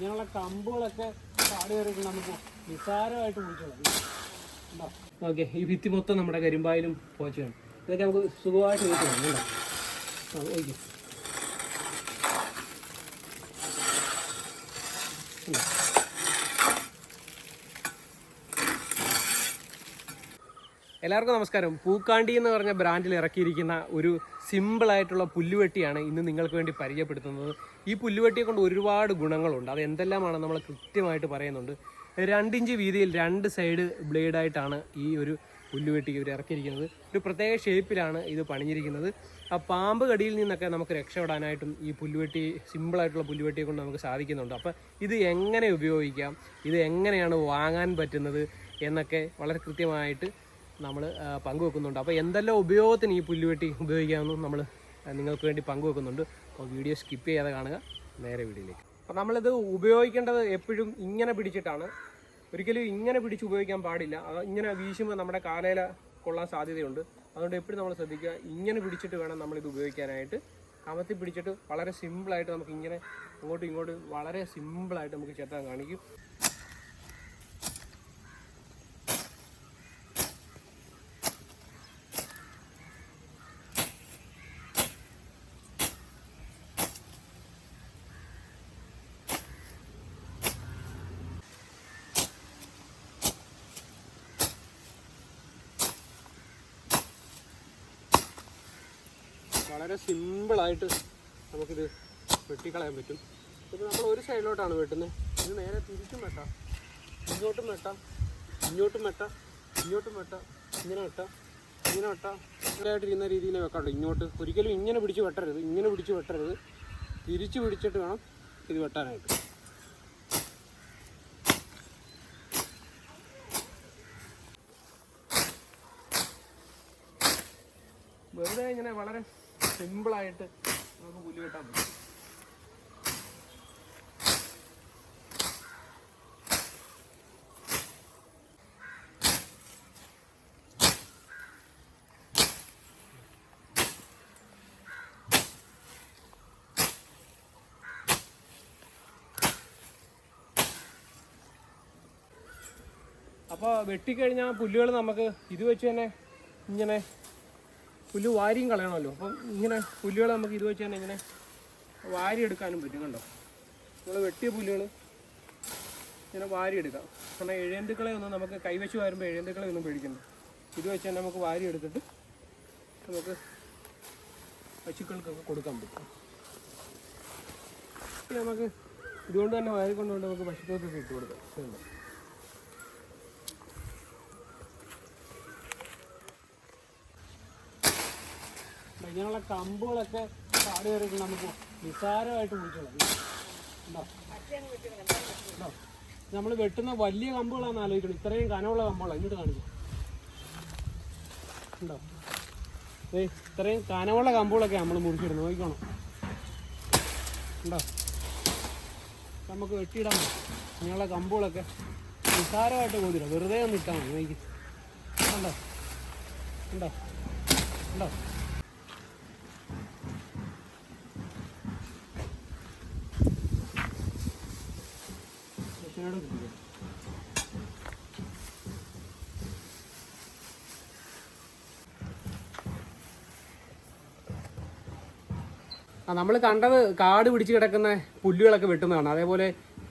ഇങ്ങനെയുള്ള കമ്പുകളൊക്കെ കാട് കയറിയിട്ട് നമുക്ക് നിസ്സാരമായിട്ട് കുടിച്ചോളാം ഓക്കെ ഈ ഭിത്തി മൊത്തം നമ്മുടെ കരിമ്പായാലും പോച്ചയാണ്. ഇതൊക്കെ നമുക്ക് സുഖമായിട്ട് വീട്ടിൽ വേണം കേട്ടോ. ഓക്കെ. എല്ലാവർക്കും നമസ്കാരം. പൂക്കാണ്ടി എന്ന് പറഞ്ഞ ബ്രാൻഡിൽ ഇറക്കിയിരിക്കുന്ന ഒരു സിമ്പിൾ ആയിട്ടുള്ള പുല്ലുവെട്ടിയാണ് ഇന്ന് നിങ്ങൾക്ക് വേണ്ടി പരിചയപ്പെടുത്തുന്നത്. ഈ പുല്ലുവെട്ടിയെ കൊണ്ട് ഒരുപാട് ഗുണങ്ങളുണ്ട്. അത് എന്തെല്ലാമാണ് നമ്മൾ കൃത്യമായിട്ട് പറയുന്നുണ്ട്. രണ്ടിഞ്ച് വീതിയിൽ രണ്ട് സൈഡ് ബ്ലേഡായിട്ടാണ് ഈ ഒരു പുല്ലുവെട്ടി ഇവർ ഇറക്കിയിരിക്കുന്നത്. ഒരു പ്രത്യേക ഷേപ്പിലാണ് ഇത് പണിഞ്ഞിരിക്കുന്നത്. ആ പാമ്പ് കടിയിൽ നിന്നൊക്കെ നമുക്ക് രക്ഷപ്പെടാനായിട്ടും ഈ പുല്ലുവെട്ടി സിമ്പിളായിട്ടുള്ള പുല്ലുവെട്ടിയെ കൊണ്ട് നമുക്ക് സാധിക്കുന്നുണ്ട്. അപ്പോൾ ഇത് എങ്ങനെ ഉപയോഗിക്കാം? ഇത് എങ്ങനെയാണ് വാങ്ങാൻ പറ്റുന്നത്? എന്നൊക്കെ വളരെ കൃത്യമായിട്ട് നമ്മൾ പങ്കുവെക്കുന്നുണ്ട്. അപ്പോൾ എന്തെല്ലാം ഉപയോഗത്തിന് ഈ പുല്ലുവെട്ടി ഉപയോഗിക്കാമെന്നും നമ്മൾ നിങ്ങൾക്ക് വേണ്ടി പങ്കുവെക്കുന്നുണ്ട്. അപ്പോൾ വീഡിയോ സ്കിപ്പ് ചെയ്യാതെ കാണുക. നേരെ വീഡിയോയിലേക്ക്. അപ്പോൾ നമ്മളിത് ഉപയോഗിക്കേണ്ടത് എപ്പോഴും ഇങ്ങനെ പിടിച്ചിട്ടാണ്. ഒരിക്കലും ഇങ്ങനെ പിടിച്ച് ഉപയോഗിക്കാൻ പാടില്ല. ഇങ്ങനെ വീശുമ്പോൾ നമ്മുടെ കാലയില കൊള്ളാൻ സാധ്യതയുണ്ട്. അതുകൊണ്ട് എപ്പോഴും നമ്മൾ ശ്രദ്ധിക്കുക ഇങ്ങനെ പിടിച്ചിട്ട് വേണം നമ്മളിത് ഉപയോഗിക്കാനായിട്ട്. കമത്തി പിടിച്ചിട്ട് വളരെ സിമ്പിളായിട്ട് നമുക്ക് ഇങ്ങനെ അങ്ങോട്ടും ഇങ്ങോട്ടും വളരെ സിമ്പിളായിട്ട് നമുക്ക് ചെത്താൻ കാണിക്കും. വളരെ സിമ്പിളായിട്ട് നമുക്കിത് വെട്ടിക്കളയാൻ പറ്റും. ഇപ്പോൾ നമ്മൾ ഒരു സൈഡിലോട്ടാണ് വെട്ടുന്നത് ഇത് നേരെ തിരിച്ചും വെട്ടാം. ഇങ്ങോട്ടും വെട്ടാം. ഇങ്ങോട്ടും വെട്ടാം. ഇങ്ങോട്ടും വെട്ടാം. ഇങ്ങനെ വെട്ടാം. ഇങ്ങനെ വെട്ടാം. ഇങ്ങനെയായിട്ടിരുന്ന രീതിയിൽ വെക്കാണ്ട് ഇങ്ങോട്ട് ഒരിക്കലും ഇങ്ങനെ പിടിച്ച് വെട്ടരുത്. ഇങ്ങനെ പിടിച്ച് വെട്ടരുത്. തിരിച്ച് പിടിച്ചിട്ട് വേണം ഇത് വെട്ടാനായിട്ട്. വെറുതെ ഇങ്ങനെ വളരെ സിമ്പിളായിട്ട് നമുക്ക് പുല്ല് വെട്ടാൻ പറ്റും. അപ്പോൾ വെട്ടിക്കഴിഞ്ഞാൽ പുല്ലുകൾ നമുക്ക് ഇത് വെച്ച് തന്നെ ഇങ്ങനെ പുല്ല് വാരിയും കളയണമല്ലോ. അപ്പം ഇങ്ങനെ പുല്ലുകൾ നമുക്ക് ഇത് വെച്ച് തന്നെ ഇങ്ങനെ വാരി എടുക്കാനും പറ്റും കണ്ടോ? നമ്മൾ വെട്ടിയ പുല്ലുകൾ ഇങ്ങനെ വാരി എടുക്കാം കാരണം എഴുപതുക്കളെ ഒന്നും നമുക്ക് കൈവച്ച് വരുമ്പോൾ എഴുപതുക്കളെ ഒന്നും പേടിക്കണ്ട. ഇത് വെച്ച് തന്നെ നമുക്ക് വാരി എടുത്തിട്ട് നമുക്ക് പശുക്കൾക്കൊക്കെ കൊടുക്കാൻ പറ്റും. നമുക്ക് ഇതുകൊണ്ട് തന്നെ വാരി കൊണ്ടുകൊണ്ട് നമുക്ക് പശുക്കൾക്കൊക്കെ ഇട്ട് കൊടുക്കാം. ഇങ്ങനെയുള്ള കമ്പുകളൊക്കെ കാട് കയറിയിട്ട് നമുക്ക് നിസ്സാരമായിട്ട് മുറിച്ചോളാം നമ്മൾ വെട്ടുന്ന വലിയ കമ്പുകളാണെന്ന് ആലോചിക്കണം. ഇത്രയും കനമുള്ള കമ്പുകളാണ് ഇങ്ങോട്ട് കാണിച്ചു. ഉണ്ടോ ഏയ് ഇത്രയും കനമുള്ള കമ്പുകളൊക്കെ നമ്മൾ മുറിച്ചിടുന്നത് നോക്കിക്കോണം. ഉണ്ടോ നമുക്ക് വെട്ടിയിടാൻ ഇങ്ങനെയുള്ള കമ്പുകളൊക്കെ നിസ്സാരമായിട്ട് പോതില്ല വെറുതെ ഒന്ന് ഇട്ടാൽ മതി. നോക്കി. ഉണ്ടോ ഉണ്ടോ ഉണ്ടോ നമ്മൾ കണ്ടത് കാട് പിടിച്ച് കിടക്കുന്ന പുല്ലുകളൊക്കെ വെട്ടുന്നതാണ്. അതേപോലെ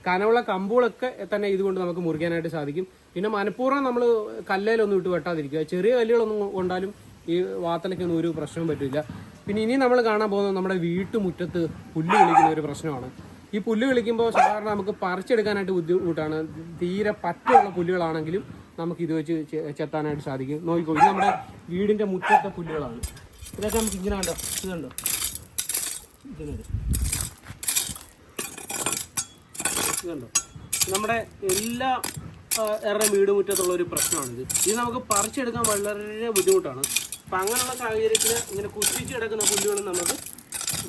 കനമുള്ള കമ്പുകളൊക്കെ തന്നെ ഇതുകൊണ്ട് നമുക്ക് മുറിക്കാനായിട്ട് സാധിക്കും. പിന്നെ മനഃപൂർവം നമ്മൾ കല്ലേലൊന്നും ഇട്ട് വെട്ടാതിരിക്കുക. ചെറിയ കല്ലുകളൊന്നും കൊണ്ടാലും ഈ വാത്തലയ്ക്കൊന്നും ഒരു പ്രശ്നവും പറ്റില്ല പിന്നെ ഇനി നമ്മൾ കാണാൻ പോകുന്നത് നമ്മുടെ വീട്ടുമുറ്റത്ത് പുല്ല് കളിക്കുന്ന ഒരു പ്രശ്നമാണ്. ഈ പുല്ല് കളിക്കുമ്പോൾ സാധാരണ നമുക്ക് പറിച്ചെടുക്കാനായിട്ട് ബുദ്ധിമുട്ടാണ്. തീരെ പറ്റുള്ള പുല്ലുകളാണെങ്കിലും നമുക്ക് ഇത് വെച്ച് ചെത്താനായിട്ട് സാധിക്കും. നോക്കിക്കോ ഇത് നമ്മുടെ വീടിന്റെ മുറ്റത്തെ പുല്ലുകളാണ്. ഇതൊക്കെ നമുക്ക് ഇങ്ങനെ കണ്ടോ? ഇത് കണ്ടോ? ഇതുണ്ടോ നമ്മുടെ എല്ലാ ഏറെ വീട് മുറ്റത്തുള്ള ഒരു പ്രശ്നമാണിത്. ഇത് നമുക്ക് പറിച്ചെടുക്കാൻ വളരെ ബുദ്ധിമുട്ടാണ്. അപ്പം അങ്ങനെയുള്ള സാഹചര്യത്തിൽ ഇങ്ങനെ കുത്തിച്ച് കിടക്കുന്ന പുല്ലുകൾ നമുക്ക്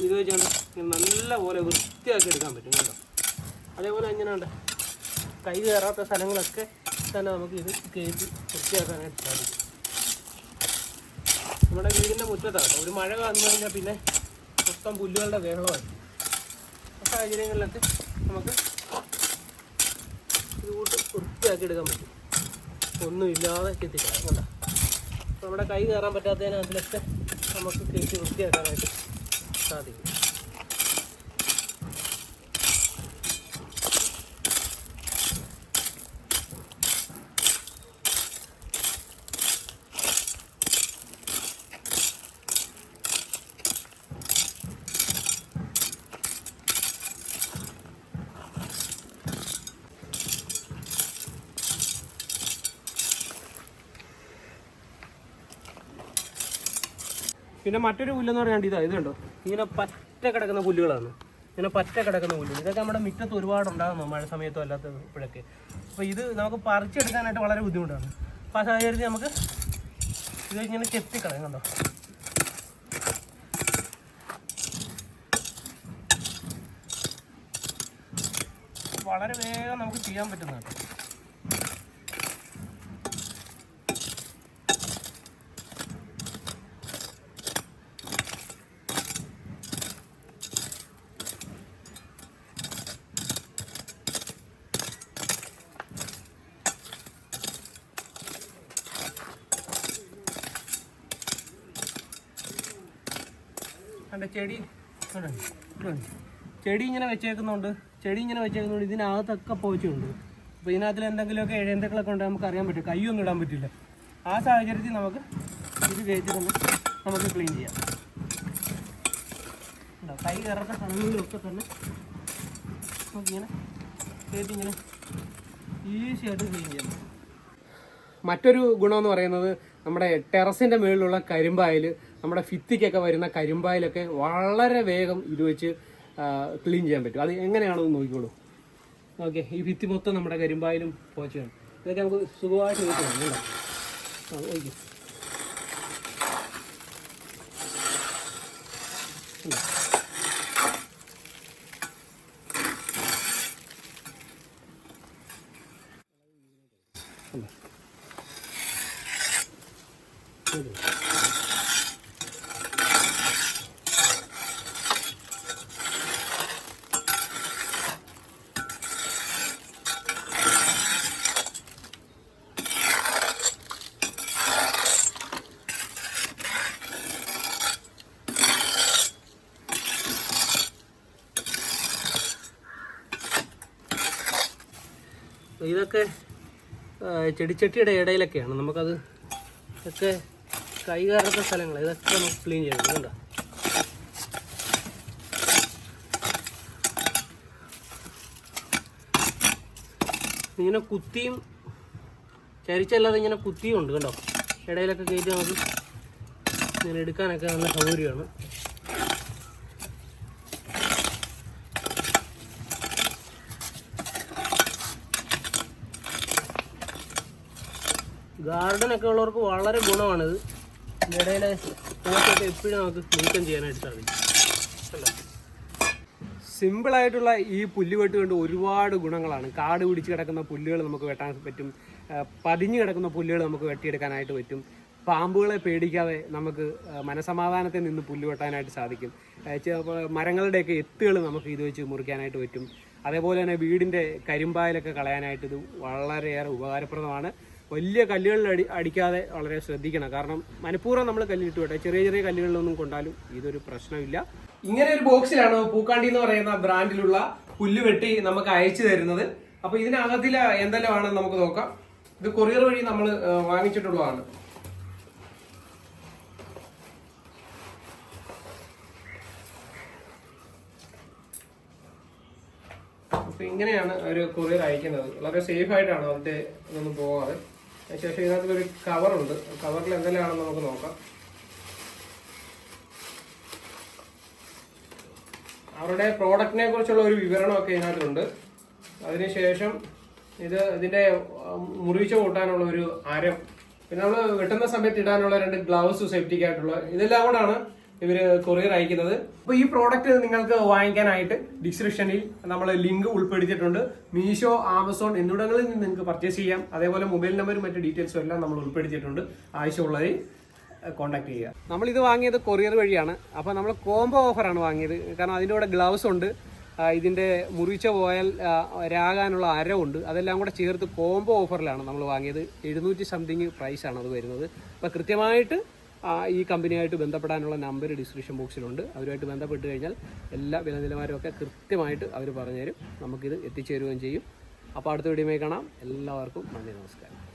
ഇത് വെച്ചാണ് നല്ല പോലെ വൃത്തിയാക്കി എടുക്കാൻ പറ്റും കേട്ടോ അതേപോലെ എങ്ങനെയുണ്ട്? കൈ കയറാത്ത സ്ഥലങ്ങളൊക്കെ തന്നെ നമുക്ക് ഇത് കയറ്റി വൃത്തിയാക്കാനായിട്ട് സാധിക്കും. നമ്മുടെ വീടിന്റെ മുറ്റത്താണ് ഒരു മഴ വന്നു കഴിഞ്ഞാൽ പിന്നെ മൊത്തം പുല്ലുകളുടെ ബഹളമായി ആ സാഹചര്യങ്ങളിലൊക്കെ നമുക്ക് കൂട്ട് വൃത്തിയാക്കി എടുക്കാൻ പറ്റും. ഒന്നുമില്ലാതെ ചെത്തിക്കാം കണ്ട? നമ്മുടെ കൈ കയറാൻ പറ്റാത്തതിനകത്തിലൊക്കെ നമുക്ക് കയറ്റി വൃത്തിയാക്കാനായിട്ട് സാധിക്കും. പിന്നെ മറ്റൊരു പുല്ലെന്ന് പറഞ്ഞാൽ ഇതാ ഇത് കണ്ടോ? ഇങ്ങനെ പറ്റ കിടക്കുന്ന പുല്ലുകളാണ്. ഇങ്ങനെ പറ്റ കിടക്കുന്ന പുല്ല്. ഇതൊക്കെ നമ്മുടെ മുറ്റത്ത് ഒരുപാട് ഉണ്ടാകുന്നു മഴ സമയത്തോ അല്ലാത്ത ഇപ്പോഴൊക്കെ. അപ്പോൾ ഇത് നമുക്ക് പറിച്ചെടുക്കാനായിട്ട് വളരെ ബുദ്ധിമുട്ടാണ്. അപ്പോൾ ആ സാഹചര്യത്തിൽ നമുക്ക് ഇത് ഇങ്ങനെ ചെത്തിക്കളയും കണ്ടോ? വളരെ വേഗം നമുക്ക് ചെയ്യാൻ പറ്റുന്നതാണ്. കണ്ട? ചെടി? ചെടി ഇങ്ങനെ വെച്ചേക്കുന്നുണ്ട്. ചെടി ഇങ്ങനെ വെച്ചേക്കുന്നുണ്ട്. ഇതിനകത്തൊക്കെ പോച്ചുണ്ട് അപ്പോൾ ഇതിനകത്തിൽ എന്തെങ്കിലുമൊക്കെ ഇഴന്തക്കളൊക്കെ ഉണ്ട് നമുക്ക് അറിയാൻ പറ്റും. കൈയൊന്നും ഇടാൻ പറ്റില്ല. ആ സാഹചര്യത്തിൽ നമുക്ക് ഇത് വേച്ചിട്ട് നമുക്ക് ക്ലീൻ ചെയ്യാം? കൈ കയറാത്ത സ്ഥലങ്ങളിലൊക്കെ തന്നെ നമുക്കിങ്ങനെ കയറ്റി ഈസിയായിട്ട് ക്ലീൻ ചെയ്യാം മറ്റൊരു ഗുണമെന്ന് പറയുന്നത് നമ്മുടെ ടെറസിന്റെ മുകളിലുള്ള കരിമ്പായൽ നമ്മുടെ ഫിത്തിക്കൊക്കെ വരുന്ന കരിമ്പായിലൊക്കെ വളരെ വേഗം ഇത് വെച്ച് ക്ലീൻ ചെയ്യാൻ പറ്റും. അത് എങ്ങനെയാണെന്ന് നോക്കിക്കോളൂ. ഓക്കെ ഈ ഭിത്തി മൊത്തം നമ്മുടെ കരിമ്പായലും പോച്ചയാണ്. ഇതൊക്കെ നമുക്ക് സുഖമായിട്ട് വേണം ആ ഓക്കെ. ഇതൊക്കെ ചെടിച്ചട്ടിയുടെ ഇടയിലൊക്കെയാണ്. നമുക്കത് ഒക്കെ കൈ സ്ഥലങ്ങൾ ഇതൊക്കെ നമുക്ക് ക്ലീൻ ചെയ്യണം. കണ്ടോ ഇങ്ങനെ കുത്തിയും ചരിച്ചല്ലാതെ ഇങ്ങനെ കുത്തിയും ഉണ്ട് കണ്ടോ? ഇടയിലൊക്കെ കയറ്റി നമുക്ക് ഇങ്ങനെ എടുക്കാനൊക്കെ നല്ല സൗകര്യമാണ്. ഗാർഡൻ ഒക്കെ ഉള്ളവർക്ക് വളരെ ഗുണമാണിത്. ഇടയിലെ പോസ്റ്റൊക്കെ എപ്പോഴും നമുക്ക് നീക്കം ചെയ്യാനായിട്ട് സാധിക്കും. സിമ്പിളായിട്ടുള്ള ഈ പുല്ല് വെട്ട് കൊണ്ട് ഒരുപാട് ഗുണങ്ങളാണ്. കാട് പിടിച്ച് കിടക്കുന്ന പുല്ലുകൾ നമുക്ക് വെട്ടാൻ പറ്റും. പതിഞ്ഞു കിടക്കുന്ന പുല്ലുകൾ നമുക്ക് വെട്ടിയെടുക്കാനായിട്ട് പറ്റും. പാമ്പുകളെ പേടിക്കാതെ നമുക്ക് മനസമാധാനത്തിൽ നിന്ന് പുല്ല് വെട്ടാനായിട്ട് സാധിക്കും. മരങ്ങളുടെയൊക്കെ എത്തുകൾ നമുക്ക് ഇത് വെച്ച് മുറിക്കാനായിട്ട് പറ്റും. അതേപോലെ തന്നെ വീടിന്റെ കരിമ്പായലൊക്കെ കളയാനായിട്ട് ഇത് വളരെയേറെ ഉപകാരപ്രദമാണ്. വലിയ കല്ലുകളിൽ അടി അടിക്കാതെ വളരെ ശ്രദ്ധിക്കണം. കാരണം മനഃപൂർവം നമ്മൾ കല്ലിട്ട് വിട്ടെ ചെറിയ ചെറിയ കല്ലുകളിലൊന്നും കൊണ്ടാലും ഇതൊരു പ്രശ്നമില്ല. ഇങ്ങനെ ഒരു ബോക്സിലാണ് പൂക്കാണ്ടി എന്ന് പറയുന്ന ബ്രാൻഡിലുള്ള പുല്ല് വെട്ടി നമുക്ക് അയച്ചു തരുന്നത്. അപ്പൊ ഇതിനകത്തിൽ എന്തെല്ലാം ആണെന്ന് നമുക്ക് നോക്കാം. ഇത് കൊറിയർ വഴി നമ്മൾ വാങ്ങിച്ചിട്ടുള്ളതാണ്. അപ്പൊ ഇങ്ങനെയാണ് ഒരു കൊറിയർ അയക്കുന്നത്. വളരെ സേഫ് ആയിട്ടാണ് അതിന്റെ ഇതൊന്നും പോകാതെ അതിനുശേഷം ഇതിനകത്ത് ഒരു കവറുണ്ട് കവറിൽ എന്തെല്ലാമാണെന്ന് നമുക്ക് നോക്കാം. അവരുടെ പ്രോഡക്റ്റിനെ കുറിച്ചുള്ള ഒരു വിവരണമൊക്കെ ഇതിനകത്തുണ്ട്. അതിനുശേഷം ഇത് ഇതിന്റെ മുറിവിച്ച കൂട്ടാനുള്ള ഒരു അരം പിന്നെ നമ്മൾ വെട്ടുന്ന സമയത്ത് ഇടാനുള്ള രണ്ട് ഗ്ലൗസ് സേഫ്റ്റിക്കായിട്ടുള്ള ഇതെല്ലാം കൂടാണ് ഇവർ കൊറിയർ അയക്കുന്നത്. അപ്പോൾ ഈ പ്രോഡക്റ്റ് നിങ്ങൾക്ക് വാങ്ങിക്കാനായിട്ട് ഡിസ്ക്രിപ്ഷനിൽ നമ്മൾ ലിങ്ക് ഉൾപ്പെടുത്തിയിട്ടുണ്ട്. മീഷോ ആമസോൺ എന്നിവിടങ്ങളിൽ നിന്ന് നിങ്ങൾക്ക് പർച്ചേസ് ചെയ്യാം. അതേപോലെ മൊബൈൽ നമ്പറും മറ്റു ഡീറ്റെയിൽസും എല്ലാം നമ്മൾ ഉൾപ്പെടുത്തിയിട്ടുണ്ട്. ആവശ്യമുള്ളവരെ കോൺടാക്ട് ചെയ്യുക. നമ്മൾ ഇത് വാങ്ങിയത് കൊറിയർ വഴിയാണ്. അപ്പോൾ നമ്മൾ കോംബോ ഓഫറാണ് വാങ്ങിയത്. കാരണം അതിന്റെ കൂടെ ഗ്ലൗസ് ഉണ്ട്. ഇതിന്റെ മുറിച്ച പോയാൽ രാകാനുള്ള അരവുണ്ട് അതെല്ലാം കൂടെ ചേർത്ത് കോംബോ ഓഫറിലാണ് നമ്മൾ വാങ്ങിയത്. എഴുന്നൂറ്റി സംതിങ് പ്രൈസാണ് അത് വരുന്നത്. അപ്പോൾ കൃത്യമായിട്ട് ഈ കമ്പനിയായിട്ട് ബന്ധപ്പെടാനുള്ള നമ്പർ ഡിസ്ക്രിപ്ഷൻ ബോക്സിലുണ്ട് അവരുമായിട്ട് ബന്ധപ്പെട്ട് കഴിഞ്ഞാൽ എല്ലാ വില നിലവാരമൊക്കെ കൃത്യമായിട്ട് അവർ പറഞ്ഞുതരും. നമുക്കിത് എത്തിച്ചേരുകയും ചെയ്യും. അപ്പോൾ അടുത്ത വീഡിയോയിൽ കാണാം. എല്ലാവർക്കും നന്ദി നമസ്കാരം.